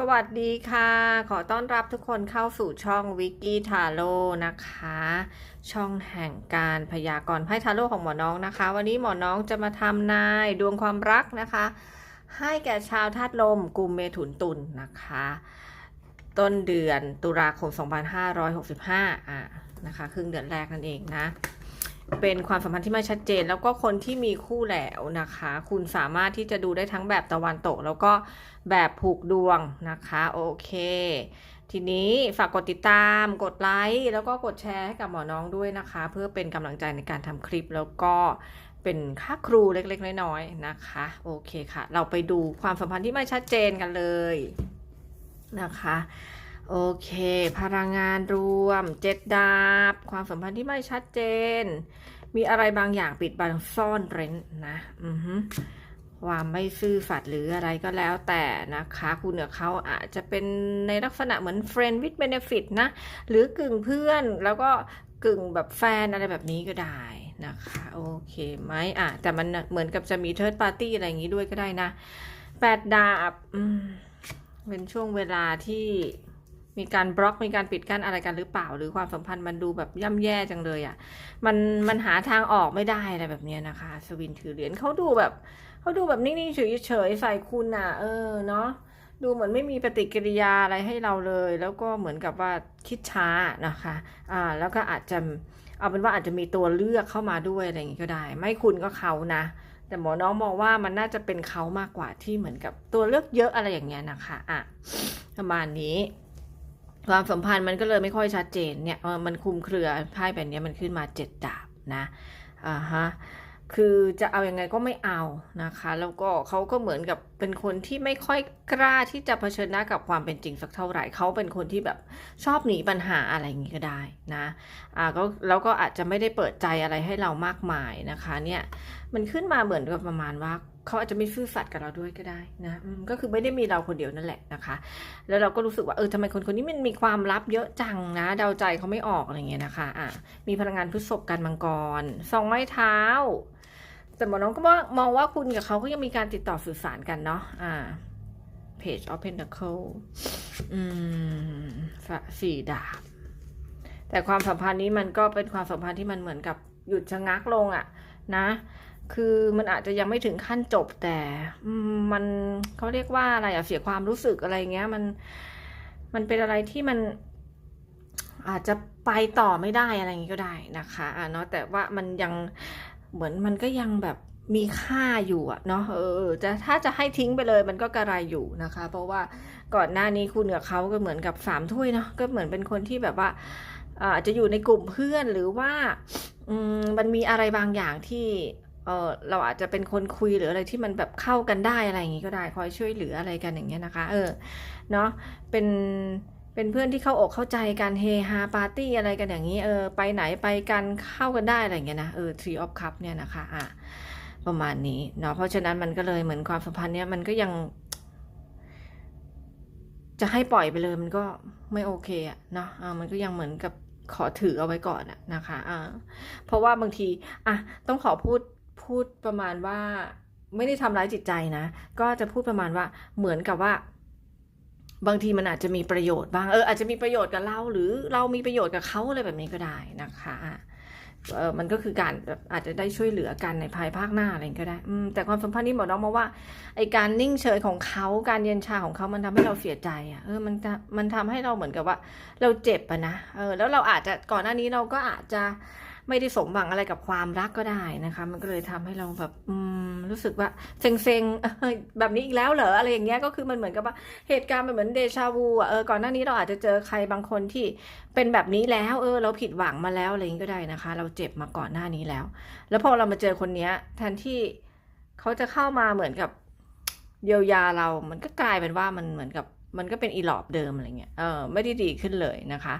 สวัสดีค่ะ ขอต้อนรับทุกคนเข้าสู่ช่องวิกกี้ทาโร่นะคะ ช่องแห่งการพยากรณ์ไพ่ทาโร่ของหมอน้องนะคะ วันนี้หมอน้องจะมาทำนายดวงความรักนะคะ ให้แก่ชาวธาตุลมกลุ่มเมถุนตุลนะคะ ต้นเดือนตุลาคม 2565อะนะคะ ครึ่งเดือนแรกนั่นเองนะ เป็นความสัมพันธ์ที่ไม่ชัดเจน แล้วก็คนที่มีคู่แล้วนะคะ คุณสามารถที่จะดูได้ทั้งแบบตะวันตก แล้วก็แบบผูกดวงนะคะโอเค ทีนี้ฝากกดติดตาม กดไลค์แล้วก็กดแชร์ให้กับหมอน้องด้วยนะคะ เพื่อเป็นกำลังใจในการทำคลิปแล้วก็เป็นค่าครูเล็กๆน้อยๆนะคะ โอเคค่ะ เราไปดูความสัมพันธ์ที่ไม่ชัดเจนกันเลยนะคะ โอเค พลังงานรวมเจ็ดดาบ ความสัมพันธ์ที่ไม่ชัดเจน มีอะไรบางอย่างปิดบังซ่อนเร้นนะ อือฮึความไม่ซื่อสัตย์หรืออะไรก็แล้วแต่นะคะ คุณกับเขาอาจจะเป็นในลักษณะเหมือน friend with benefit นะ หรือกึ่งเพื่อนแล้วก็กึ่งแบบแฟนอะไรแบบนี้ก็ได้นะคะ โอเคไหมอะ แต่มันเหมือนกับจะมี third party อะไรอย่างนี้ด้วยก็ได้นะแปดดาบเป็นช่วงเวลาที่ มีการบล็อกมีการปิดกั้นอะไรกันหรือเปล่า หรือความสัมพันธ์มันดูแบบย่ำแย่จังเลยอะ่ะ มันมันหาทางออกไม่ได้อะไรแบบเนี้ยนะคะสวินถือเหรียญเขาดูแบบเขาดูแบบนิ่งๆเฉยๆใส่คุณอะ เออเนาะดูเหมือนไม่มีปฏิกิริยาอะไรให้เราเลย แล้วก็เหมือนกับว่าคิดช้านะคะอ่าแล้วก็อาจจะเอาเป็นว่าอาจจะมีตัวเลือกเข้ามาด้วยอะไรอย่างงี้ก็ได้ ไม่คุณก็เขานะ แต่หมอน้องมองว่ามันน่าจะเป็นเขามากกว่าที่เหมือนกับตัวเลือกเยอะอะไรอย่างเงี้ยนะคะอะประมาณนี้ ความสัมพันธ์มันก็เลยไม่ค่อยชัดเจนเนี่ยมันคุมเครือไพ่แบบนี้มันขึ้นมาเจ็ดดาบนะอ่าฮะคือจะเอาอยัางไงก็ไม่เอานะคะ แล้วก็เขาก็เหมือนกับเป็นคนที่ไม่ค่อยกล้าที่จะเผชิญหน้ากับความเป็นจริงสักเท่าไหร่เขาเป็นคนที่แบบชอบหนีปัญหาอะไรอย่างนี้ก็ได้นะอ่าก็แล้วก็อาจจะไม่ได้เปิดใจอะไรให้เรามากมายนะคะเนี่ยมันขึ้นมาเหมือนกับประมาณว่า เขาอาจจะไม่ซื่อสัตย์กับเราด้วยก็ได้นะก็คือไม่ได้มีเราคนเดียวนั่นแหละนะคะ แล้วเราก็รู้สึกว่าเออทำไมคนคนนี้มันมีความลับเยอะจังนะเดาใจเขาไม่ออกอะไรเงี้ยนะคะอะมีพลังงานพฤษภกันมังกรสองไม้เท้า แต่หมอน้องก็ว่ามองว่าคุณกับเขาก็ยังมีการติดต่อสื่อสารกันเนาะอ่า Page of Pentacle อืมสี่ดาบแต่ความสัมพันธ์นี้มันก็เป็นความสัมพันธ์ที่มันเหมือนกับหยุดชะงักลงอะนะ คือมันอาจจะยังไม่ถึงขั้นจบแต่มันเขาเรียกว่าอะไรอะเสียความรู้สึกอะไรเงี้ย มันมันเป็นอะไรที่มันอาจจะไปต่อไม่ได้อะไรอย่างนี้ก็ได้นะคะอะเนาะแต่ว่ามันยังเหมือนมันก็ยังแบบมีค่าอยู่อะเนาะเออจะถ้าจะให้ทิ้งไปเลยมันก็กระไรอยู่นะคะ เพราะว่าก่อนหน้านี้คุณกับเขาก็เหมือนกับสามถ้วยเนาะก็เหมือนเป็นคนที่แบบว่าอาจจะอยู่ในกลุ่มเพื่อนหรือว่าอืมมันมีอะไรบางอย่างที่ เออเราอาจจะเป็นคนคุยหรืออะไรที่มันแบบเข้ากันได้อะไรอย่างนี้ก็ได้คอยช่วยเหลืออะไรกันอย่างเงี้ยนะคะ เออเนาะเป็นเป็นเพื่อนที่เข้าอกเข้าใจกันเฮฮาปาร์ตี้อะไรกันอย่างนี้เออไปไหนไปกันเข้ากันได้อะไรอย่างเงี้ยนะเออ Tree of Cup เนี่ยนะคะอะประมาณนี้เนาะเพราะฉะนั้นมันก็เลยเหมือนความสัมพันธ์เนี้ยมันก็ยัง จะให้ปล่อยไปเลยมันก็ไม่โอเคอะเนาะอ่ามันก็ยังเหมือนกับขอถือเอาไว้ก่อนอะนะคะอ่าเพราะว่าบางทีอะต้องขอพูด พูดประมาณว่าไม่ได้ทำร้ายจิตใจนะ ก็จะพูดประมาณว่าเหมือนกับว่า บางทีมันอาจจะมีประโยชน์บ้างเอออาจจะมีประโยชน์กับเราหรือเรามีประโยชน์กับเขาอะไรแบบนี้ก็ได้นะคะเออมันก็คือการแบบอาจจะได้ช่วยเหลือกันในภายภาคหน้าอะไรก็ได้อืมแต่ความสัมพันธ์นี้หมอน้องมองว่าไอการนิ่งเฉยของเขาการเย็นชาของเขามันทำให้เราเสียใจอะเออมันมันทำให้เราเหมือนกับว่า เราเจ็บอะนะเออแล้วเราอาจจะก่อนหน้านี้เราก็อาจจะ ไม่ได้สมหวังอะไรกับความรักก็ได้นะคะ มันก็เลยทำให้เราแบบอืมรู้สึกว่าเซ็งๆแบบนี้อีกแล้วเหรออะไรอย่างเงี้ยก็คือมันเหมือนกับว่าเหตุการณ์มันเหมือนเดชาวูอะเออก่อนหน้านี้เราอาจจะเจอใครบางคนที่เป็นแบบนี้แล้ว เออ เราผิดหวังมาแล้วอะไรอย่างงี้ก็ได้นะคะ เราเจ็บมาก่อนหน้านี้แล้ว แล้วพอเรามาเจอคนเนี้ยแทนที่เขาจะเข้ามาเหมือนกับเยียวยาเรา มันก็กลายเป็นว่ามันเหมือนกับมันก็เป็นอีหลอบเดิมอะไรเงี้ย เออ ไม่ได้ดีขึ้นเลยนะคะ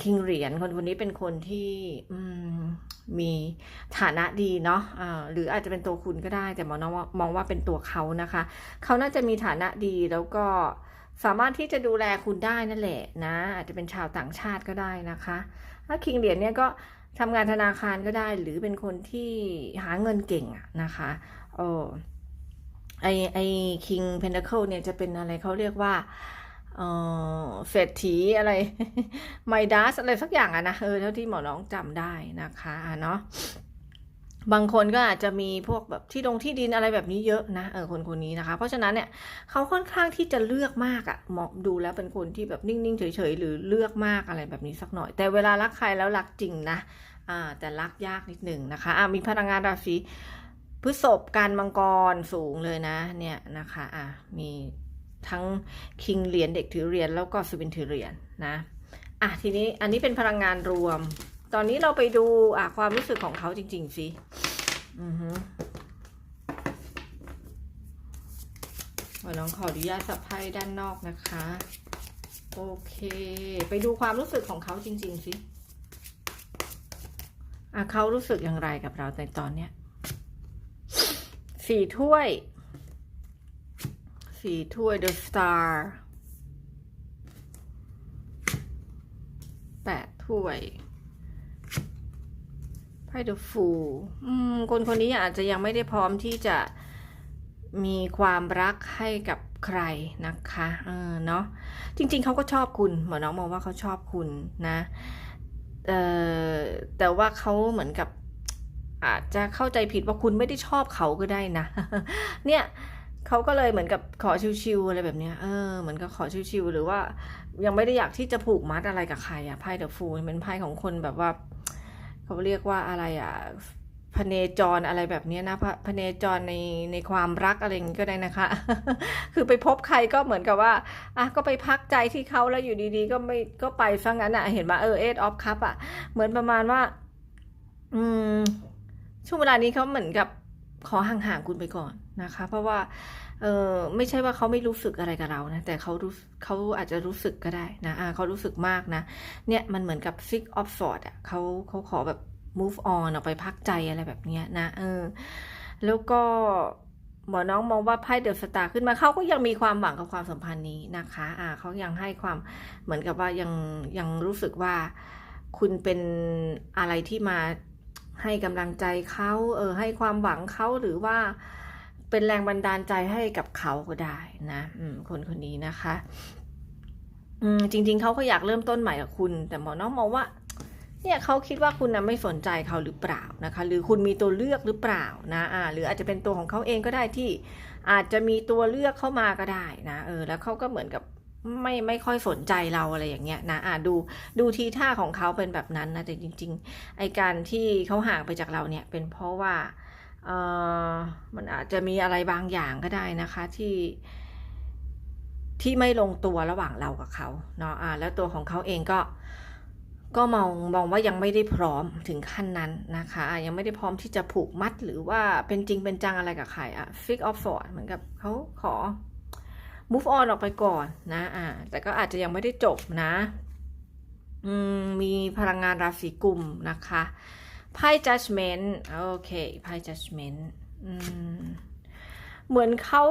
คิงเหรียญคนคนนี้เป็นคนที่มีฐานะดีเนาะอ่าหรืออาจจะเป็นตัวคุณก็ได้ แต่มองว่ามองว่าเป็นตัวเขานะคะ เขาน่าจะมีฐานะดีแล้วก็สามารถที่จะดูแลคุณได้นั่นแหละนะ อาจจะเป็นชาวต่างชาติก็ได้นะคะถ้าคิงเหรียญเนี่ยก็ทำงานธนาคารก็ได้ หรือเป็นคนที่หาเงินเก่งนะคะเออไอไอคิงเพน a เคิลเนี่ยจะเป็นอะไรเขาเรียกว่า เออเศรษฐีอะไรไมดัสอะไรสักอย่างอะนะเออเท่าที่หมอน้องจำได้นะคะเนาะบางคนก็อาจจะมีพวกแบบที่ดงที่ดินอะไรแบบนี้เยอะนะเออคนคนนี้นะคะ เพราะฉะนั้นเนี่ยเขาค่อนข้างที่จะเลือกมากอะเหมาะดูแล้วเป็นคนที่แบบนิ่งๆเฉยๆหรือเลือกมากอะไรแบบนี้สักหน่อย แต่เวลารักใครแล้วรักจริงนะอ่าแต่รักยากนิดหนึ่งนะคะอ่ามีพลังงานราศีพฤษภการมังกรสูงเลยนะเนี่ยนะคะอะมี ทั้งคิงเหรียญเด็กถือเหรียญแล้วก็สวินถือเหรียญนะอะทีนี้อันนี้เป็นพลังงานรวม ตอนนี้เราไปดูอะความรู้สึกของเขาจริง ๆ สิอือฮึวันน้องขออนุญาตสับไพ่ด้านนอกนะคะ โอเค ไปดูความรู้สึกของเขาจริง ๆ สิอะเขารู้สึกอย่างไรกับเราในตอนเนี้ยสี่ถ้วย สี่ถ้วย The Star แปดถ้วยไพ่ The Fool คนคนนี้อาจจะยังไม่ได้พร้อมที่จะมีความรักให้กับใครนะคะเออเนาะจริงๆเขาก็ชอบคุณหมอน้องมองว่าเขาชอบคุณนะเออแต่ว่าเขาเหมือนกับอาจจะเข้าใจผิดว่าคุณไม่ได้ชอบเขาก็ได้นะ เนี่ย เขาก็เลยเหมือนกับขอชิวๆอะไรแบบเนี้ยเออเหมือนกับขอชิวๆหรือว่า ยังไม่ได้อยากที่จะผูกมัดอะไรกับใครอะไพ่เดอะฟูลเป็นไพ่ของคนแบบว่าเขาเรียกว่าอะไรอะพเนจรอะไรแบบนี้นะพพเนจรในในความรักอะไรอย่างนี้ก็ได้นะคะ คือไปพบใครก็เหมือนกับว่าอะก็ไปพักใจที่เขาแล้วอยู่ดีๆ ก็ไม่ก็ไปซะงั้นอะเห็นว่าเออเอทออฟคัพอะเหมือนประมาณว่า อืม ช่วงเวลานี้เขาเหมือนกับขอห่างๆคุณไปก่อน นะคะ เพราะว่าเออไม่ใช่ว่าเขาไม่รู้สึกอะไรกับเรานะ แต่เขารู้เขาอาจจะรู้สึกก็ได้นะอ่าเขารู้สึกมากนะ เนี่ยมันเหมือนกับ six of swords อะเขาเขาขอแบบ move on ออกไปพักใจอะไรแบบเนี้ยนะเออแล้วก็หมอน้องมองว่าไพ่เดอะสตาร์ขึ้นมาเขาก็ยังมีความหวังกับความสัมพันธ์นี้นะคะ อ่าเขายังให้ความเหมือนกับว่ายังยังรู้สึกว่าคุณเป็นอะไรที่มาให้กำลังใจเขาเออให้ความหวังเขาหรือว่า เป็นแรงบันดาลใจให้กับเขาก็ได้นะคนคนนี้นะคะจริง ๆเขาก็อยากเริ่มต้นใหม่กับคุณ แต่หมอน้องมองว่า เนี่ยเขาคิดว่าคุณนะไม่สนใจเขาหรือเปล่านะคะ หรือคุณมีตัวเลือกหรือเปล่านะอ่าหรืออาจจะเป็นตัวของเขาเองก็ได้ที่อาจจะมีตัวเลือกเข้ามาก็ได้นะเออแล้วเขาก็เหมือนกับไม่ไม่ค่อยสนใจเราอะไรอย่างเงี้ยนะอ่าดูดูทีท่าของเขาเป็นแบบนั้นนะแต่จริง ๆ ไอการที่เขาห่างไปจากเราเนี่ยเป็นเพราะว่า มันอาจจะมีอะไรบางอย่างก็ได้นะคะที่ที่ไม่ลงตัวระหว่างเรากับเขาเนาะอ่าแล้วตัวของเขาเองก็ก็มองมองว่ายังไม่ได้พร้อมถึงขั้นนั้นนะคะะยังไม่ได้พร้อมที่จะผูกมัดหรือว่าเป็นจริงเป็นจังอะไรกับใครอะ fix of s w o r d เหมือนกับเขาขอ move on ออกไปก่อนนะอ่าแต่ก็อาจจะยังไม่ได้จบนะ อืมมีพลังงานราศีกุมนะคะ ไพ่ judgment โอเคไพ่ judgment เหมือนเขา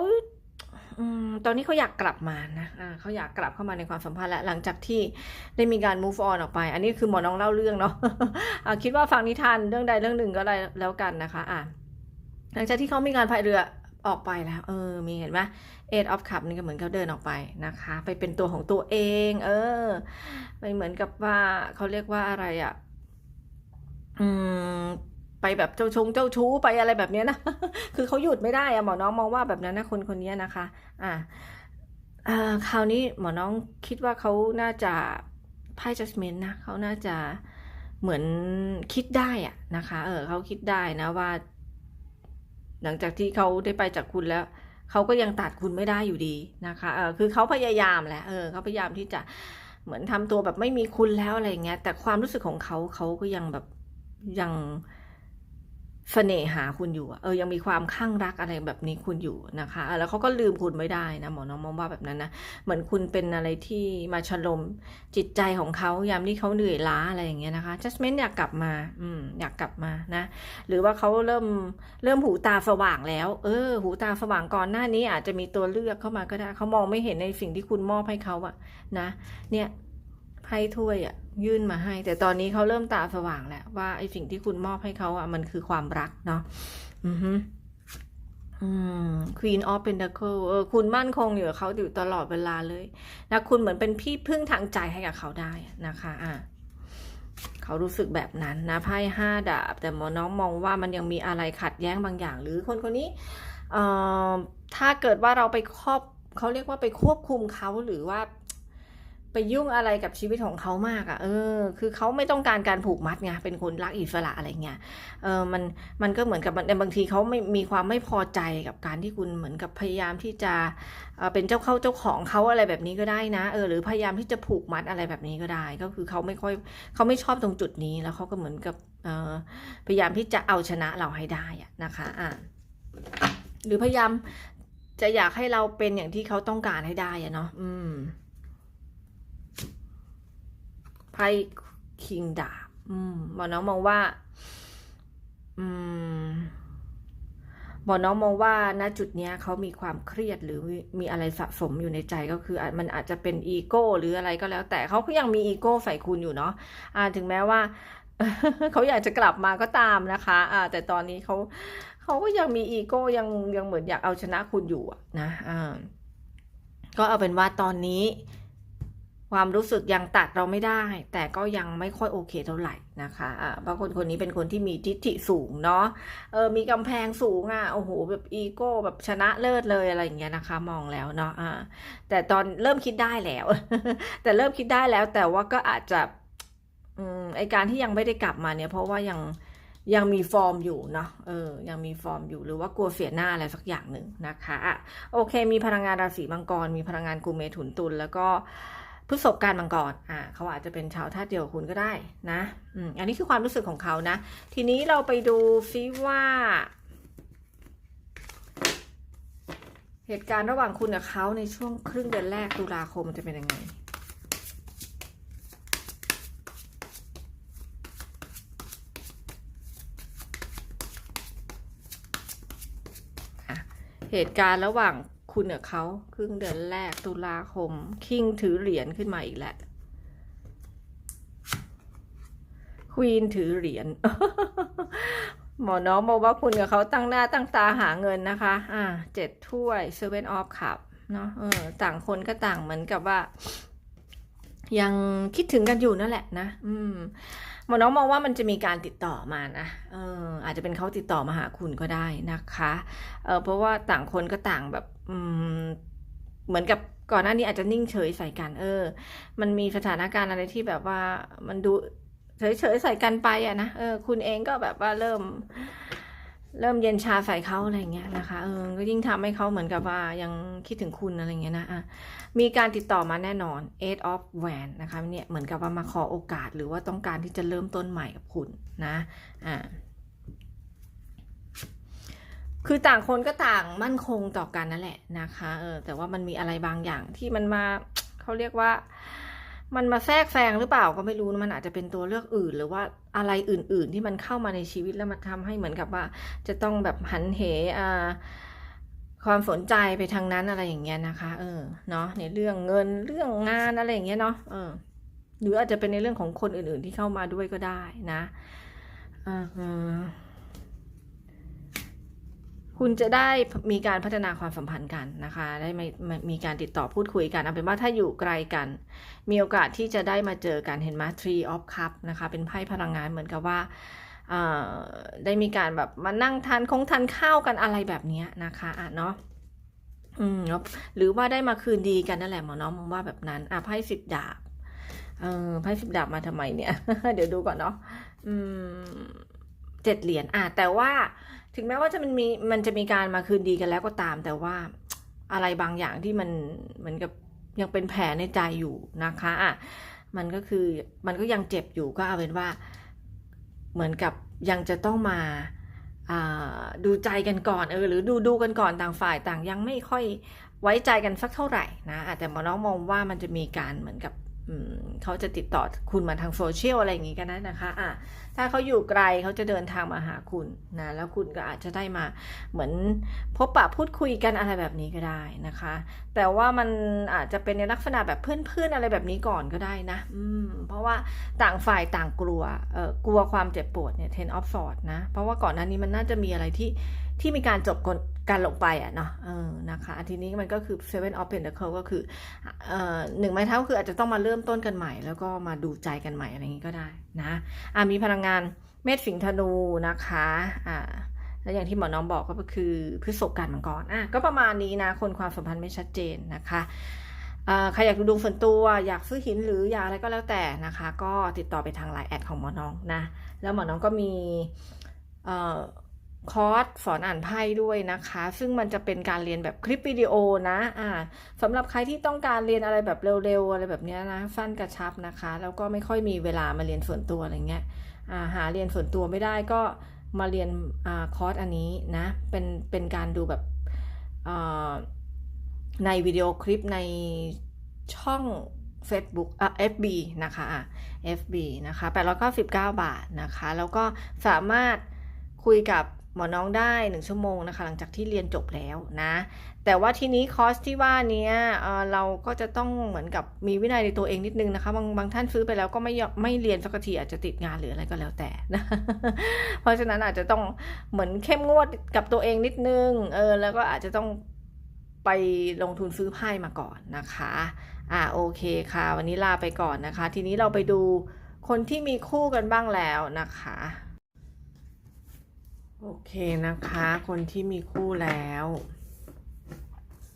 อตอนนี้เขาอยากกลับมานะอ่าเขาอยากกลับเข้ามาในความสัมพันธ์แล้วหลังจากที่ได้มีการ move on ออกไป อันนี้คือหมอน้องเล่าเรื่องเนาะอ่าคิดว่าฟังนิทานเรื่องใดเรื่องหนึ่งก็ได้แล้วกันนะคะอ่าหลังจากที่เขามีการพายเรือออกไปแล้ว เออ มีเห็นไหม eight of cup นี่ก็เหมือนเขาเดินออกไปนะคะ ไปเป็นตัวของตัวเอง เออไปเหมือนกับว่าเขาเรียกว่าอะไรอะ่ะ อืมไปแบบเจ้าชงเจ้าชู้ไปอะไรแบบเนี้ยนะ คือเขาหยุดไม่ได้อะหมอน้องมองว่าแบบนั้นนะคนคนนี้นะคะ อ่าอ่าคราวนี้หมอน้องคิดว่าเขาน่าจะไพ่ judgment นะเขาน่าจะเหมือนคิดได้อะนะคะ เออเขาคิดได้นะว่า หลังจากที่เขาได้ไปจากคุณแล้วเขาก็ยังตัดคุณไม่ได้อยู่ดีนะคะ เออคือเขาพยายามแหละ เออเขาพยายามที่จะเหมือนทำตัวแบบไม่มีคุณแล้วอะไรเงี้ย แต่ความรู้สึกของเขาเขาก็ยังแบบ ยังเสน่หาคุณอยู่เออยังมีความข้างรักอะไรแบบนี้คุณอยู่นะคะแล้วเขาก็ลืมคุณไม่ได้นะหมอน้องมองว่าแบบนั้นนะเหมือนคุณเป็นอะไรที่มาชลมจิตใจของเขายามที่เขาเหนื่อยล้าอะไรอย่างเงี้ยนะคะ justment อยากกลับมาอืมอยากกลับมานะ หรือว่าเขาเริ่มเริ่มหูตาสว่างแล้ว เออ หูตาสว่างก่อนหน้านี้อาจจะมีตัวเลือกเข้ามาก็ได้เขามองไม่เห็นในสิ่งที่คุณมอบให้เขาอะนะ เนี่ย ไพ่ถ้วยอะยื่นมาให้ แต่ตอนนี้เขาเริ่มตาสว่างแล้วว่าไอสิ่งที่คุณมอบให้เขาอะมันคือความรักเนาะอือฮึอืม Queen of Pentacle เออคุณมั่นคงอยู่กับเขาอยู่ตลอดเวลาเลยนะคุณเหมือนเป็นพี่พึ่งทางใจให้กับเขาได้นะคะอะเขารู้สึกแบบนั้นนะไพ่ห้าดาบ แต่หมอน้องมองว่ามันยังมีอะไรขัดแย้งบางอย่าง หรือคนคนนี้เอ่อถ้าเกิดว่าเราไปครอบเขาเรียกว่าไปควบคุมเขาหรือว่า ไปยุ่งอะไรกับชีวิตของเขามากอะ่ะ เออ คือเขาไม่ต้องการการผูกมัดไง เป็นคนรักอิสระอะไรเงี้ย เออ มัน มันก็เหมือนกับในบางทีเขาไม่มีความไม่พอใจกับการที่คุณเหมือนกับพยายามที่จะเเป็นเจ้าเข้าเจ้าของเขาอะไรแบบนี้ก็ได้นะ เออ หรือพยายามที่จะผูกมัดอะไรแบบนี้ก็ได้ ก็คือเขาไม่ค่อยเขาไม่ชอบตรงจุดนี้ แล้วเขาก็เหมือนกับ เออพยายามที่จะเอาชนะเราให้ได้อะนะคะ อ่าหรือพยายามจะอยากให้เราเป็นอย่างที่เขาต้องการให้ได้อะเนาะ อืม ไพ่คิงดาบหมอน้องมองว่าหมอน้องมองว่าณจุดนี้เขามีความเครียดหรือมีอะไรสะสมอยู่ในใจก็คือ มันอาจจะเป็นอีโก้หรืออะไรก็แล้ว แต่เขาก็ยังมีอีโก้ใส่คุณอยู่เนาะถึงแม้ว่าเขาอยากจะกลับมาก็ตามนะคะแต่ตอนนี้เขาเขาก็ยังมีอีโก้ยังยังเหมือนอยากเอาชนะคุณอยู่อะนะก็เอาเป็นว่าตอนนี้ ความรู้สึกยังตัดเราไม่ได้ แต่ก็ยังไม่ค่อยโอเคเท่าไหร่นะคะอ่าเพราะคนคนนี้เป็นคนที่มีทิฐิสูงเนาะเออมีกำแพงสูงอะโอ้โหแบบอีโก้แบบชนะเลิศเลยอะไรอย่างเงี้ยนะคะ มองแล้วเนาะแต่ตอนเริ่มคิดได้แล้ว แต่เริ่มคิดได้แล้ว แต่ว่าก็อาจจะอืมไอการที่ยังไม่ได้กลับมาเนี่ยเพราะว่ายังยังมีฟอร์มอยู่เนาะ เออ ยังมีฟอร์มอยู่ หรือว่ากลัวเสียหน้าอะไรสักอย่างหนึ่งนะคะอะโอเค มีพลังงานราศีมังกร มีพลังงานกุมเมถุนตุล แล้วก็ พฤษภการมังกรอ่าเขาอาจจะเป็นชาวธาตุเดียวกับคุณก็ได้นะอืมอันนี้คือความรู้สึกของเขานะ ทีนี้เราไปดูซิว่า เหตุการณ์ระหว่างคุณกับเขาในช่วงครึ่งเดือนแรกตุลาคมจะเป็นยังไงเหตุการณ์ระหว่าง คุณกับเขาครึ่งเดือนแรกตุลาคม คิงถือเหรียญขึ้นมาอีกแล้วควีนถือเหรียญหมอน้องบอกว่าคุณกับเขาตั้งหน้าตั้งตาหาเงินนะคะ อ่าเจ็ดถ้วยเซเว่นออฟคับเนาะเออต่างคนก็ต่างเหมือนกับว่า ยังคิดถึงกันอยู่นั่นแหละนะ อืม มอน้องมองว่ามันจะมีการติดต่อมานะเอออาจจะเป็นเขาติดต่อมาหาคุณก็ได้นะคะเออเพราะว่าต่างคนก็ต่างแบบอืมเหมือนกับก่อนหน้านี้อาจจะนิ่งเฉยใส่กัน เออ มันมีสถานการณ์อะไรที่แบบว่ามันดูเฉยเฉยใส่กันไปอะนะเออคุณเองก็แบบว่าเริ่ม เริ่มเย็นชาใส่เขาอะไรเงี้ยนะคะเออก็ยิ่งทำให้เขาเหมือนกับว่ายังคิดถึงคุณอะไรเงี้ยนะอะมีการติดต่อมาแน่นอน eight of w a n นะคะเนี่ยเหมือนกับว่ามาขอโอกาสหรือว่าต้องการที่จะเริ่มต้นใหม่กับคุณนะอ่าคือต่างคนก็ต่างมั่นคงต่อกันนั่นแหละนะคะเออแต่ว่ามันมีอะไรบางอย่างที่มันมาเขาเรียกว่า มันมาแทรกแซงหรือเปล่าก็ไม่รู้มันอาจจะเป็นตัวเลือกอื่น หรือว่าอะไรอื่น ๆ ที่มันเข้ามาในชีวิตแล้วมันทำให้เหมือนกับว่า จะต้องแบบหันเหอ่าความสนใจไปทางนั้นอะไรอย่างเงี้ยนะคะ เออ เนาะในเรื่องเงินเรื่องงานอะไรอย่างเงี้ยเนาะ เออ หรืออาจจะเป็นในเรื่องของคนอื่น ๆ ที่เข้ามาด้วยก็ได้นะอ่า คุณจะได้มีการพัฒนาความสัมพันธ์กันนะคะ ได้มมีการติดต่อพูดคุยกันเอาเป็นว่าถ้าอยู่ไกลกัน มีโอกาสที่จะได้มาเจอกันเห็นไหม Tree of Cup นะคะ เป็นไพ่พลังงานเหมือนกับว่าได้มีการแบบมานั่งทานคงทานข้าวกันอะไรแบบนี้นะคะอะเนาะอืมหรือว่าได้มาคืนดีกันนั่นแหละหมอน้องมองว่าแบบนั้นอะไพ่สิบดาบเออไพ่สิบดาบมาทำไมเนี่ย เดี๋ยวดูก่อนเนาะอืมเจ็ดเหรียญอะแต่ว่า ถึงแม้ว่าจะมันมีมันจะมีการมาคืนดีกันแล้วก็ตาม แต่ว่าอะไรบางอย่างที่มันเหมือนกับยังเป็นแผลในใจอยู่นะคะอะมันก็คือมันก็ยังเจ็บอยู่ก็เอาเป็นว่า เหมือนกับยังจะต้องมาดูใจกันก่อนเออหรือดูดูกันก่อนต่างฝ่ายต่างยังไม่ค่อยไว้ใจกันสักเท่าไหร่นะแต่หมอน้องมองว่ามันจะมีการเหมือนกับ เขาจะติดต่อคุณมาทางโซเชียลอะไรอย่างงี้กันนะนะคะอะถ้าเขาอยู่ไกลเขาจะเดินทางมาหาคุณนะแล้วคุณก็อาจจะได้มาเหมือนพบปะพูดคุยกันอะไรแบบนี้ก็ได้นะคะ แต่ว่ามันอาจจะเป็นในลักษณะแบบเพื่อนๆอะไรแบบนี้ก่อนก็ได้นะอืมเพราะว่าต่างฝ่ายต่างกลัวเออกลัวความเจ็บปวดเนี่ย ten of swords นะ เพราะว่าก่อนหน้านี้มันน่าจะมีอะไรที่ ที่มีการจบกลการลงไปอะเนาะเออนะคะทีนี้มันก็คือ seven of pentacle ก็คือเอ่อหนึ่งไม้เท้าคืออาจจะต้องมาเริ่มต้นกันใหม่ แล้วก็มาดูใจกันใหม่อะไรอย่างนี้ก็ได้นะอะมีพลังงานเมษสิงธนูนะคะอ่าแล้วอย่างที่หมอน้องบอกก็คือพฤษภกันมังกรอะก็ประมาณนี้นะคนความสัมพันธ์ไม่ชัดเจนนะคะใครอยากดูดวงส่วนตัวอยากซื้อหินหรืออยากอะไรก็แล้วแต่นะคะ ก็ติดต่อไปทางไลน์แอดของหมอน้องนะ แล้วหมอน้องก็มีเคอร์สสอนอ่านไพ่ด้วยนะคะ ซึ่งมันจะเป็นการเรียนแบบคลิปวิดีโอนะอ่าสำหรับใครที่ต้องการเรียนอะไรแบบเร็วๆอะไรแบบนี้นะสั้นกระชับนะคะ แล้วก็ไม่ค่อยมีเวลามาเรียนส่วนตัวอะไรเงี้ยอ่าหาเรียนส่วนตัวไม่ได้ก็มาเรียนอ่าคอร์สอันนี้นะเป็นเป็นการดูแบบอ่าในวิดีโอคลิปในช่อง Facebook อะ FB นะคะอะ FB นะคะ 899 บาทนะคะ แล้วก็สามารถคุยกับ หมอน้องได้ 1 ชั่วโมงนะคะ หลังจากที่เรียนจบแล้วนะ แต่ว่าทีนี้คอร์สที่ว่านี้เออเราก็จะต้องเหมือนกับมีวินัยในตัวเองนิดนึงนะคะ บางบางท่านซื้อไปแล้วก็ไม่ไม่เรียนสักทีอาจจะติดงานหรืออะไรก็แล้วแต่นะเพราะฉะนั้นอาจจะต้องเหมือนเข้มงวดกับตัวเองนิดนึงเออแล้วก็อาจจะต้องไปลงทุนซื้อไพ่มาก่อนนะคะ อ่าโอเคค่ะ วันนี้ลาไปก่อนนะคะ ทีนี้เราไปดูคนที่มีคู่กันบ้างแล้วนะคะ โอเคนะคะ คนที่มีคู่แล้ว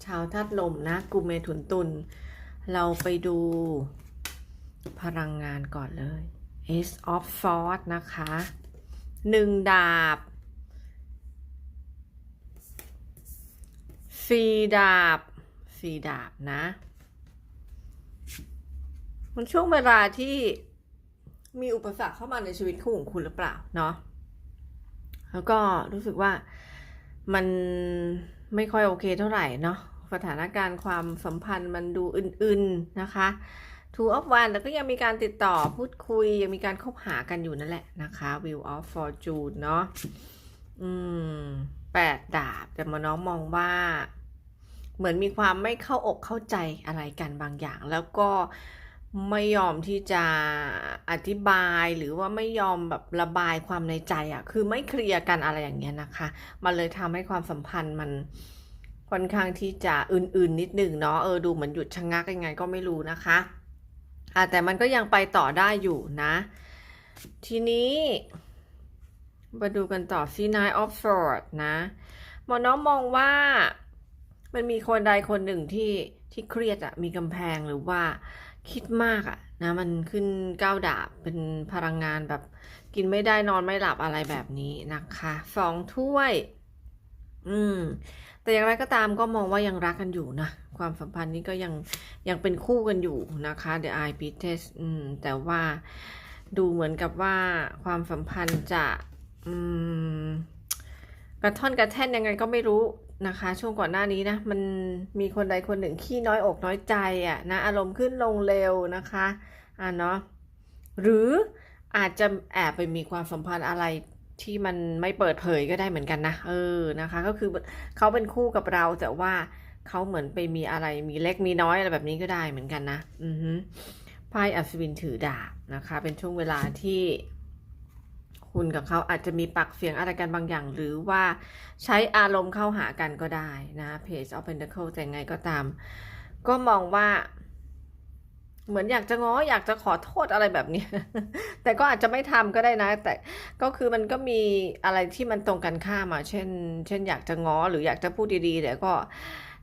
ชาวธาตุลมนะกลุ่มเมถุนตุลเราไปดูพลังงานก่อนเลย Ace of Swords นะคะหนึ่งดาบสี่ดาบสี่ดาบนะ มันช่วงเวลาที่มีอุปสรรคเข้ามาในชีวิตคู่ของคุณหรือเปล่าเนาะ แล้วก็รู้สึกว่ามันไม่ค่อยโอเคเท่าไหร่เนาะสถานการณ์ความสัมพันธ์มันดูอื่นๆนะคะ Two of One แล้วก็ยังมีการติดต่อพูดคุย ยังมีการคบหากันอยู่นั่นแหละนะคะ Wheel of Fortune เนาะอืมแปดดาบ แต่มาน้องมองว่า เหมือนมีความไม่เข้าอกเข้าใจอะไรกันบางอย่าง แล้วก็ ไม่ยอมที่จะอธิบายหรือว่าไม่ยอมแบบระบายความในใจอะ่ะ คือไม่เคลียร์กันอะไรอย่างเงี้ยนะคะ มันเลยทำให้ความสัมพันธ์มันค่อนข้างที่จะอื่นๆนิดหนึ่งเนาะเออดูเหมือนหยุดชะงักยังไงก็ไม่รู้นะคะอะแต่มันก็ยังไปต่อได้อยู่นะ ทีนี้มาดูกันต่อ C nine of swords นะหมอน้องมองว่ามันมีคนใดคนหนึ่งที่ที่เครียดอะมีกำแพงหรือว่า คิดมากอะนะมันขึ้นก้าวดาบเป็นพลังงานแบบกินไม่ได้นอนไม่หลับอะไรแบบนี้นะคะสองถ้วย อืม แต่อย่างไรก็ตามก็มองว่ายังรักกันอยู่นะ ความสัมพันธ์นี้ก็ยังยังเป็นคู่กันอยู่นะคะ The Eye b e t e s อืม แต่ว่าดูเหมือนกับว่าความสัมพันธ์จะ อืมกระท่อนกระแท่นยังไงก็ไม่รู้ นะคะ ช่วงก่อนหน้านี้นะ มันมีคนใดคนหนึ่งขี้น้อยอกน้อยใจอะนะ อารมณ์ขึ้นลงเร็วนะคะอะเนาะหรืออาจจะแอบไปมีความสัมพันธ์อะไรที่มันไม่เปิดเผยก็ได้เหมือนกันนะเออนะคะ ก็คือเขาเป็นคู่กับเราแต่ว่าเขาเหมือนไปมีอะไรมีเล็กมีน้อยอะไรแบบนี้ก็ได้เหมือนกันนะอือฮึไพ่อัศวินถือดาบนะคะ เป็นช่วงเวลาที่ คุณกับเขาอาจจะมีปากเสียงอะไรกันบางอย่าง หรือว่าใช้อารมณ์เข้าหากันก็ได้นะ Page of Pentacles แต่ไงก็ตาม ก็มองว่า เหมือนอยากจะง้ออยากจะขอโทษอะไรแบบนี้ แต่ก็อาจจะไม่ทำก็ได้นะ แต่ก็คือมันก็มีอะไรที่มันตรงกันข้ามอะเช่น เช่น อยากจะง้อหรืออยากจะพูดดีๆแต่ก็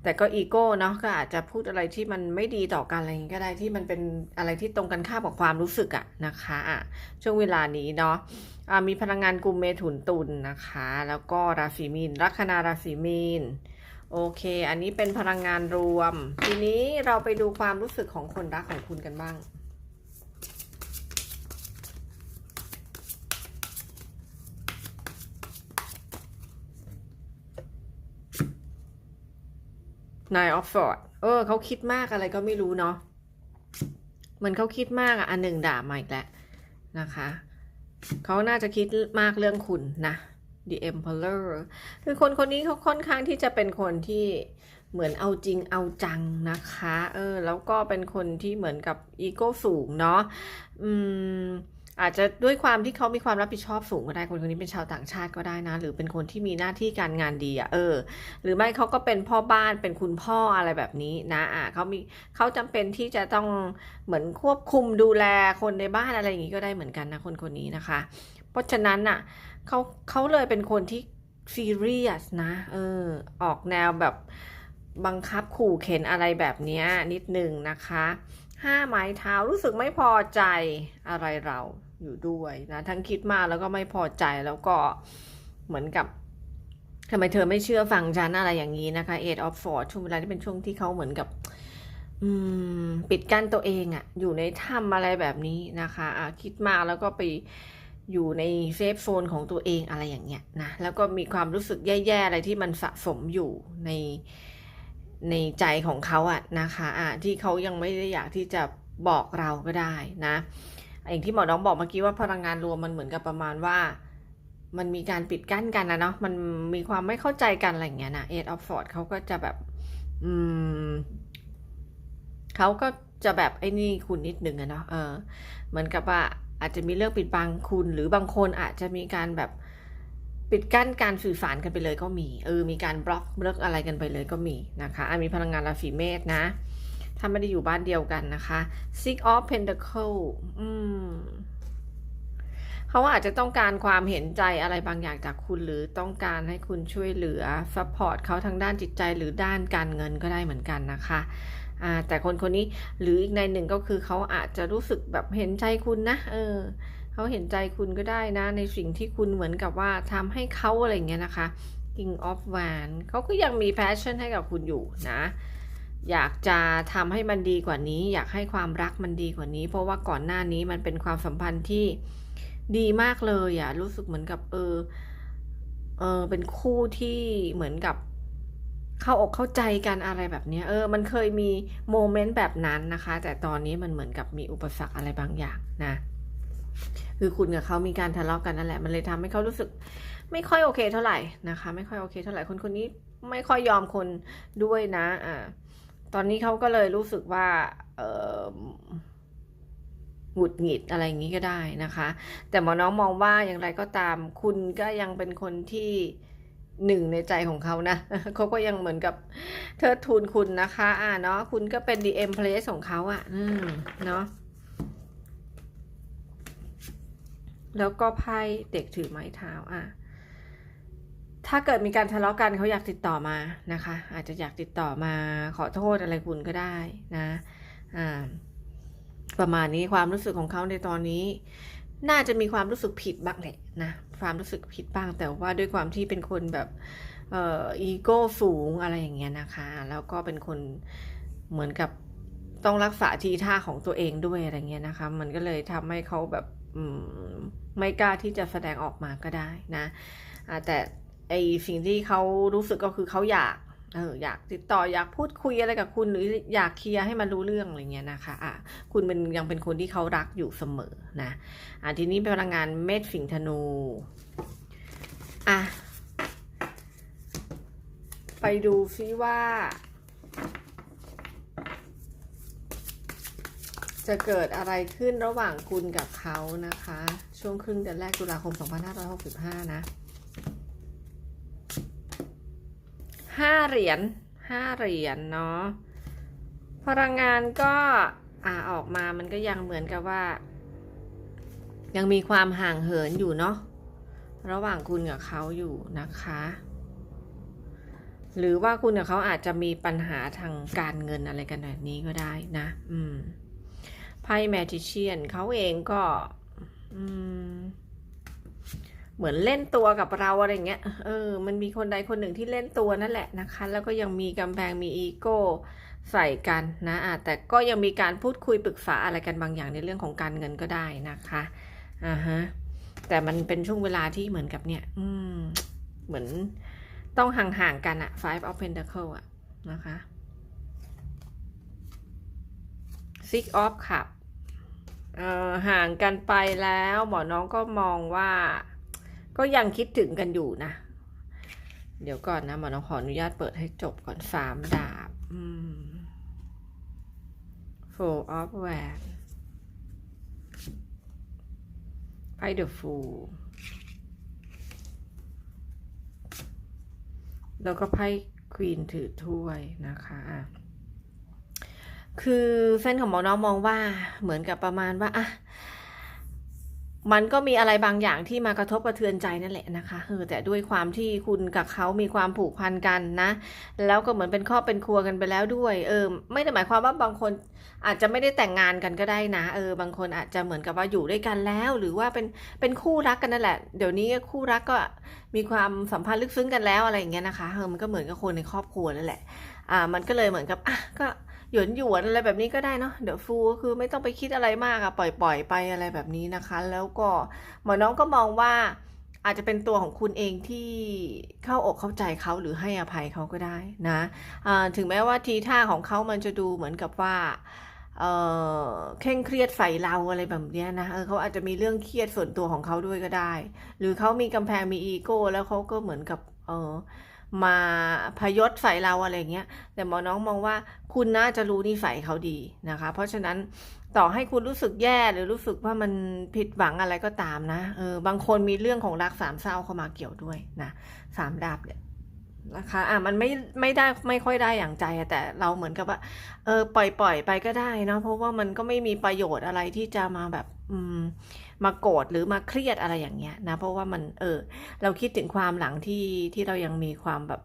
แต่ก็อีโก้เนาะก็อาจจะพูดอะไรที่มันไม่ดีต่อกันอะไรอย่างนี้ก็ได้ที่มันเป็นอะไรที่ตรงกันข้ามกับความรู้สึกอะนะคะอะช่วงเวลานี้เนาะะมีพลังงานกลุ่มเมถุนตุลนะคะ แล้วก็ราศีมีนลัคนาราศีมีนโอเค อันนี้เป็นพลังงานรวม ทีนี้เราไปดูความรู้สึกของคนรักของคุณกันบ้าง นายออฟฟอร์ดเออเขาคิดมากอะไรก็ไม่รู้เนาะเหมือนเขาคิดมากอะอันหนึ่งด่ามาอีกแล้วนะคะเขาน่าจะคิดมากเรื่องคุณนะ The Emperor คือคนคนนี้เขาค่อนข้างที่จะเป็นคนที่เหมือนเอาจริงเอาจังนะคะ เออ แล้วก็เป็นคนที่เหมือนกับอีโก้สูงเนาะ อืม อาจจะด้วยความที่เขามีความรับผิดชอบสูงก็ได้คนคนนี้เป็นชาวต่างชาติก็ได้นะ หรือเป็นคนที่มีหน้าที่การงานดีอะเออ หรือไม่เขาก็เป็นพ่อบ้านเป็นคุณพ่ออะไรแบบนี้นะอะเขามีเขาจำเป็นที่จะต้องเหมือนควบคุมดูแลคนในบ้านอะไรอย่างนี้ก็ได้เหมือนกันนะคนคนนี้นะคะ เพราะฉะนั้นอะเขาเขาเลยเป็นคนที่ซีเรียสนะเออออกแนวแบบบังคับขู่เข็นอะไรแบบนี้นิดนึงนะคะห้าไม้เท้ารู้สึกไม่พอใจอะไรเรา อยู่ด้วยนะทั้งคิดมากแล้วก็ไม่พอใจแล้วก็เหมือนกับทำไมเธอไม่เชื่อฟังฉันอะไรอย่างนี้นะคะ Eight of Swords ช่วงเวลาที่เป็นช่วงที่เขาเหมือนกับปิดกั้นตัวเองอะอยู่ในถ้ำอะไรแบบนี้นะคะะคิดมากแล้วก็ไปอยู่ในเซฟโซนของตัวเองอะไรอย่างเงี้ยนะแล้วก็มีความรู้สึกแย่ๆอะไรที่มันสะสมอยู่ในในใจของเขาอะนะคะะที่เขายังไม่ได้อยากที่จะบอกเราก็ได้นะ อย่างที่หมอน้องบอกเมื่อกี้ว่าพลังงานรวมมันเหมือนกับประมาณว่า มันมีการปิดกั้นกันนะเนาะมันมีความไม่เข้าใจกันอะไรเงี้ยนะเอ็ดออฟฟอร์ดเขาก็จะแบบ อืมเขาก็จะแบบไอ้นี่คุณนิดหนึ่งอะเนาะเออเหมือนกับว่าอาจจะมีเรื่องปิดบังคุณ หรือบางคนอาจจะมีการแบบปิดกั้นการสื่อสารกันไปเลยก็มี เออ มีการบล็อกเลิกอะไรกันไปเลยก็มีนะคะอะมีพลังงานราศีเมษนะ ถ้าไม่ได้อยู่บ้านเดียวกันนะคะ Six of Pentacle อืมเขาอาจจะต้องการความเห็นใจอะไรบางอย่างจากคุณหรือต้องการให้คุณช่วยเหลือซัพพอร์ตเขาทางด้านจิตใจหรือด้านการเงินก็ได้เหมือนกันนะคะแต่คนคนนี้หรืออีกในหนึ่งก็คือเขาอาจจะรู้สึกแบบเห็นใจคุณนะ เออเขาเห็นใจคุณก็ได้นะ ในสิ่งที่คุณเหมือนกับว่าทำให้เขาอะไรเงี้ยนะคะ King of w a n d เขาก็ยังมี passion ให้กับคุณอยู่นะ อยากจะทำให้มันดีกว่านี้ อยากให้ความรักมันดีกว่านี้ เพราะว่าก่อนหน้านี้มันเป็นความสัมพันธ์ที่ดีมากเลยอะรู้สึกเหมือนกับเออเออเป็นคู่ที่เหมือนกับเข้าอกเข้าใจกันอะไรแบบนี้เออ มันเคยมีโมเมนต์แบบนั้นนะคะ แต่ตอนนี้มันเหมือนกับมีอุปสรรคอะไรบางอย่างนะคือคุณกับเขามีการทะเลาะกันนั่นแหละ มันเลยทำให้เขารู้สึก ไม่ค่อยโอเคเท่าไหร่นะคะ ไม่ค่อยโอเคเท่าไหร่คนคนนี้ไม่ค่อยยอมคนด้วยนะ อ่า ตอนนี้เขาก็เลยรู้สึกว่าเออหงุดหงิดอะไรอย่างนี้ก็ได้นะคะ แต่หมอน้องมองว่าอย่างไรก็ตาม คุณก็ยังเป็นคนที่หนึ่งในใจของเขานะเขาก็ยังเหมือนกับเทิดทูนคุณนะคะ อ่าเนาะคุณก็เป็น DM place ของเขาอะ่ะ อืมเนาะแล้วก็ไพ่เด็กถือไม้เท้าอะ ถ้าเกิดมีการทะเลาะกันเขาอยากติดต่อมานะคะ อาจจะอยากติดต่อมาขอโทษอะไรคุณก็ได้นะอ่าประมาณนี้ความรู้สึกของเขาในตอนนี้ น่าจะมีความรู้สึกผิดบ้างแหละนะความรู้สึกผิดบ้าง แต่ว่าด้วยความที่เป็นคนแบบเอ่ออีโก้สูงอะไรอย่างเงี้ยนะคะ แล้วก็เป็นคนเหมือนกับต้องรักษาทีท่าของตัวเองด้วยอะไรเงี้ยนะคะ มันก็เลยทำให้เขาแบบไม่กล้าที่จะแสดงออกมาก็ได้นะแต่ ไอสิ่งที่เขารู้สึกก็คือเขาอยากเอออยากติดต่ออยากพูดคุยอะไรกับคุณหรืออยากเคลียร์ให้มันรู้เรื่องอะไรเงี้ยนะคะอะคุณเป็นยังเป็นคนที่เขารักอยู่เสมอนะอะทีนี้เป็นพลังงานเม็ดสิงธนูอะไปดูซิว่า จะเกิดอะไรขึ้นระหว่างคุณกับเขานะคะ ช่วงครึ่งเดือนแรกตุลาคม 2565 นะ ห้าเหรียญห้าเหรียญเนาะพลังงานก็อ่าออกมามันก็ยังเหมือนกับว่า ยังมีความห่างเหินอยู่เนาะระหว่างคุณกับเขาอยู่นะคะ หรือว่าคุณกับเขาอาจจะมีปัญหาทางการเงินอะไรกันแบบนี้ก็ได้นะ อืมไพ่แมจิเชียนเขาเองก็ อืม เหมือนเล่นตัวกับเราอะไรเงี้ย เออ มันมีคนใดคนหนึ่งที่เล่นตัวนั่นแหละนะคะ แล้วก็ยังมีกำแพงมีอีโก้ใส่กันนะอะแต่ก็ยังมีการพูดคุยปรึกษาอะไรกันบางอย่างในเรื่องของการเงินก็ได้นะคะอ่าฮะแต่มันเป็นช่วงเวลาที่เหมือนกับเนี่ย อืม เหมือนต้องห่างๆกันอะ five of pentacle อะนะคะ six of cup เอ่อห่างกันไปแล้ว หมอน้องก็มองว่า ก็ยังคิดถึงกันอยู่นะ เดี๋ยวก่อนนะหมอน้องขออนุญาตเปิดให้จบก่อนสามดาบ four of w a n ไพ่เดอะฟูลแล้วก็ไพ่ควีนถือถ้วยนะคะอะคือแฟนของหมอน้องมองว่าเหมือนกับประมาณว่าอะ มันก็มีอะไรบางอย่างที่มากระทบกระเทือนใจนั่นแหละนะคะเออแต่ด้วยความที่คุณกับเขามีความผูกพันกันนะ แล้วก็เหมือนเป็นครอบเป็นครัวกันไปแล้วด้วย เออ ไม่ได้หมายความว่าบางคนอาจจะไม่ได้แต่งงานกันก็ได้นะ เออ บางคนอาจจะเหมือนกับว่าอยู่ด้วยกันแล้ว หรือว่าเป็นเป็นคู่รักกันนั่นแหละ เดี๋ยวนี้คู่รักก็มีความสัมพันธ์ลึกซึ้งกันแล้วอะไรอย่างเงี้ยนะคะ เออ มันก็เหมือนกับคนในครอบครัวนั่นแหละ อ่า มันก็เลยเหมือนกับ อะ ก็ หยวนหยวนอะไรแบบนี้ก็ได้เนาะเดี๋ยวฟูก็คือไม่ต้องไปคิดอะไรมากอะปล่อยปล่อยไปอะไรแบบนี้นะคะ แล้วก็หมอน้องก็มองว่าอาจจะเป็นตัวของคุณเองที่เข้าอกเข้าใจเขาหรือให้อภัยเขาก็ได้นะอ่าถึงแม้ว่าทีท่าของเขามันจะดูเหมือนกับว่าเออเคร่งเครียดใส่เราอะไรแบบนี้นะเเขาอาจจะมีเรื่องเครียดส่วนตัวของเขาด้วยก็ได้ หรือเขามีกำแพงมีอีโก้แล้วเขาก็เหมือนกับเออ มาพยศใส่เราอะไรเงี้ย แต่หมอน้องมองว่าคุณน่าจะรู้นิสัยเขาดีนะคะ เพราะฉะนั้นต่อให้คุณรู้สึกแย่หรือรู้สึกว่ามันผิดหวังอะไรก็ตามนะ เออบางคนมีเรื่องของรักสามเศร้าเข้ามาเกี่ยวด้วยนะสามดาบเนี่ย นะคะอะมันไม่ไม่ได้ไม่ค่อยได้อย่างใจแต่เราเหมือนกับว่าเออปล่อยปล่อยไปก็ได้เนาะเพราะว่ามันก็ไม่มีประโยชน์อะไรที่จะมาแบบอืมมาโกรธหรือมาเครียดอะไรอย่างเงี้ยนะเพราะว่ามันเออเราคิดถึงความหลังที่ที่เรายังมีความแบบ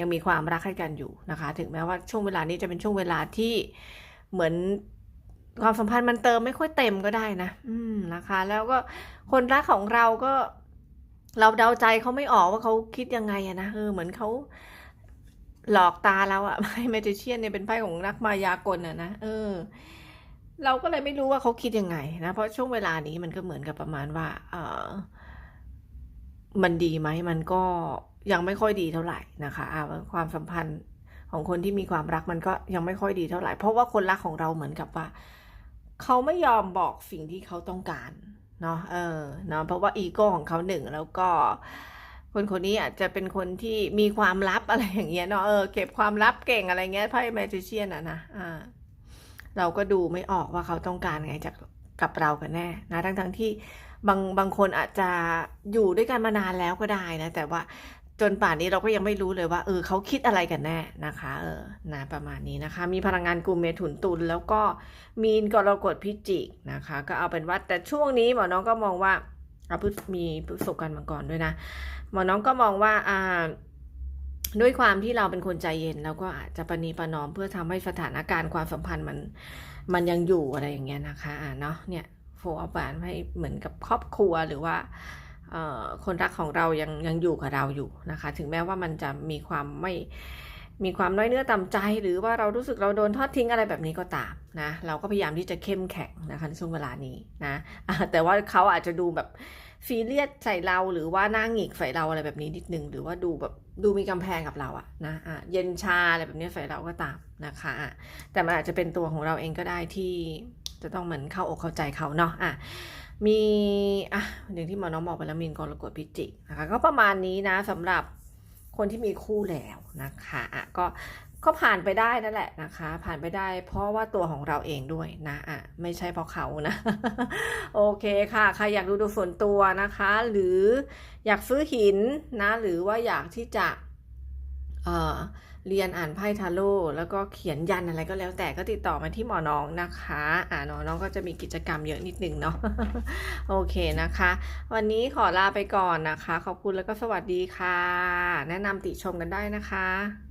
ยังมีความรักให้กันอยู่นะคะ ถึงแม้ว่าช่วงเวลานี้จะเป็นช่วงเวลาที่เหมือนความสัมพันธ์มันเติมไม่ค่อยเต็มก็ได้นะ อืมนะคะ แล้วก็คนรักของเราก็ เราเดาใจเขาไม่ออกว่าเขาคิดยังไงอะนะเออเหมือนเขาหลอกตาเราอะไพ่เมจิเชียนเนี่ยเป็นไพ่ของนักมายากลอะนะเออ เราก็เลยไม่รู้ว่าเขาคิดยังไงนะเพราะช่วงเวลานี้มันก็เหมือนกับประมาณว่า เออมันดีไหมมันก็ยังไม่ค่อยดีเท่าไหร่นะคะความสัมพันธ์ของคนที่มีความรักมันก็ยังไม่ค่อยดีเท่าไหร่ เพราะว่าคนรักของเราเหมือนกับว่า เขาไม่ยอมบอกสิ่งที่เขาต้องการ เนาะเออเนาะเพราะว่าอีโก้ของเขาหนึ่งแล้วก็ คนคนนี้อาจจะเป็นคนที่มีความลับอะไรอย่างเงี้ยเนาะเออเก็บความลับเก่งอะไรเงี้ยไพ่แมจิเชียนอะนะอ่าเราก็ดูไม่ออกว่าเขาต้องการไงจากกับเรากันแน่นะทั้งทั้งที่บางบางคนอาจจะอยู่ด้วยกันมานานแล้วก็ได้นะ แต่ว่า จนป่านนี้เราก็ยังไม่รู้เลยว่า เออเขาคิดอะไรกันแน่นะคะ เออนะประมาณนี้นะคะ มีพลังงานกลุ่มเมถุนตุลแล้วก็มีนกรกฎพิจิกนะคะ ก็เอาเป็นว่าแต่ช่วงนี้หมอน้องก็มองว่าเอาพฤษมีประสบการณ์มาก่อนด้วยนะหมอน้องก็มองว่าอ่าด้วยความที่เราเป็นคนใจเย็นแล้วก็อาจจะประนีประนอมเพื่อทำให้สถานการณ์ความสัมพันธ์มันมันยังอยู่อะไรอย่างเงี้ยนะคะอ่าเนาะเนี่ยโฟร์บานให้เหมือนกับครอบครัวหรือว่า คนรักของเรายังยังอยู่กับเราอยู่นะคะ ถึงแม้ว่ามันจะมีความไม่มีความน้อยเนื้อต่ำใจ หรือว่าเรารู้สึกเราโดนทอดทิ้งอะไรแบบนี้ก็ตามนะเราก็พยายามที่จะเข้มแข็งนะคะในช่วงเวลานี้นะแต่ว่าเขาอาจจะดูแบบซีเรียสใส่เราหรือว่าหน้าหงิกใส่เราอะไรแบบนี้นิดนึง หรือว่าดูแบบดูมีกำแพงกับเราอะนะอะเย็นชาอะไรแบบนี้ใส่เราก็ตามนะคะอะแต่มันอาจจะเป็นตัวของเราเองก็ได้ที่จะต้องเหมือนเข้าอกเข้าใจเขาเนาะอะ มีอะอย่างที่หมอน้องบอกไปแล้วมีนกรกฎพิจิกนะคะ ก็ประมาณนี้นะสำหรับคนที่มีคู่แล้วนะคะอะก็ก็ผ่านไปได้นั่นแหละนะคะ ผ่านไปได้ เพราะว่าตัวของเราเองด้วยนะอะไม่ใช่เพราะเขานะ โอเคค่ะใครอยากดูดวงส่วนตัวนะคะ หรืออยากซื้อหินนะ หรือว่าอยากที่จะ เอ่อ เรียนอ่านไพ่ทาโร่แล้วก็เขียนยันอะไรก็แล้วแต่ก็ติดต่อมาที่หมอน้องนะคะ อ่าน้องน้องก็จะมีกิจกรรมเยอะนิดนึงเนาะโอเคนะคะ วันนี้ขอลาไปก่อนนะคะ ขอบคุณแล้วก็สวัสดีค่ะ แนะนำติชมกันได้นะคะ